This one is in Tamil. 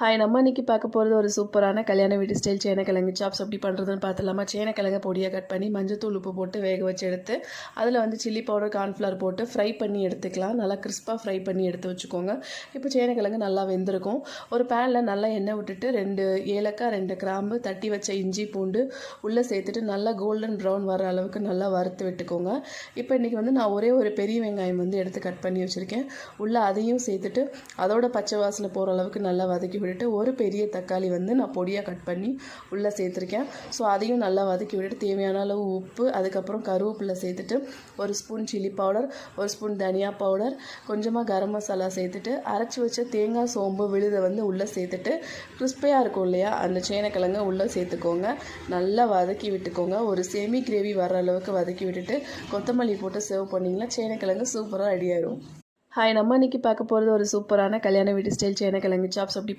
ஹாய் நம்ம இன்னைக்கு பார்க்க போகிறது ஒரு சூப்பரான கல்யாண வீட்டு ஸ்டைல் சேனக்கிழங்கு சாப்ஸ் எப்படி பண்ணுறதுன்னு பார்த்துலாமா சேனக்கிழங்கு பொடியாக கட் பண்ணி மஞ்சத்தூள் உப்பு போட்டு வேக வச்சு எடுத்து அதில் வந்து சில்லி பவுடர் கார்ன்ஃப்ளவர் போட்டு ஃப்ரை பண்ணி எடுத்துக்கலாம். நல்லா கிறிஸ்பாக ஃப்ரை பண்ணி எடுத்து வச்சுக்கோங்க. இப்போ சேனக்கிழங்கு நல்லா வெந்திருக்கும். ஒரு பேனில் நல்லா எண்ணெய் விட்டுட்டு ரெண்டு ஏலக்காய் ரெண்டு கிராம்பு தட்டி வச்ச இஞ்சி பூண்டு உள்ளே சேர்த்துட்டு நல்லா கோல்டன் ப்ரௌன் வர அளவுக்கு நல்லா வறுத்து விட்டுக்கோங்க. இப்போ இன்றைக்கி வந்து நான் ஒரே ஒரு பெரிய வெங்காயம் வந்து எடுத்து கட் பண்ணி வச்சுருக்கேன். உள்ளே அதையும் சேர்த்துட்டு அதோட பச்சை வாசனை போகிற அளவுக்கு நல்லா வதக்கி விட்டுட்டு ஒரு பெரிய தக்காளி வந்து நான் பொடியாக கட் பண்ணி உள்ளே சேர்த்துருக்கேன். ஸோ அதையும் நல்லா வதக்கி விட்டுட்டு தேவையான அளவு உப்பு அதுக்கப்புறம் கருவேப்பிலை சேர்த்துட்டு ஒரு ஸ்பூன் சில்லி பவுடர் ஒரு ஸ்பூன் தனியா பவுடர் கொஞ்சமாக கரம் மசாலா சேர்த்துட்டு அரைச்சி வச்ச தேங்காய் சோம்பு விழுதை வந்து உள்ளே சேர்த்துட்டு கிறிஸ்பியாக இருக்கும் இல்லையா அந்த சேனைக்கிழங்க உள்ளே சேர்த்துக்கோங்க. நல்லா வதக்கி விட்டுக்கோங்க. ஒரு செமி கிரேவி வர அளவுக்கு வதக்கி விட்டுட்டு கொத்தமல்லி போட்டு சர்வ் பண்ணிங்கன்னா சேனக்கிழங்கு சூப்பராக ரெடி ஆயிடும் ஹாய் நம்ம இன்றைக்கி பார்க்க போகிறது ஒரு சூப்பரான கல்யாண வீட்டு ஸ்டைல் சேனக்கிழங்கு சாப்ஸ் அப்படி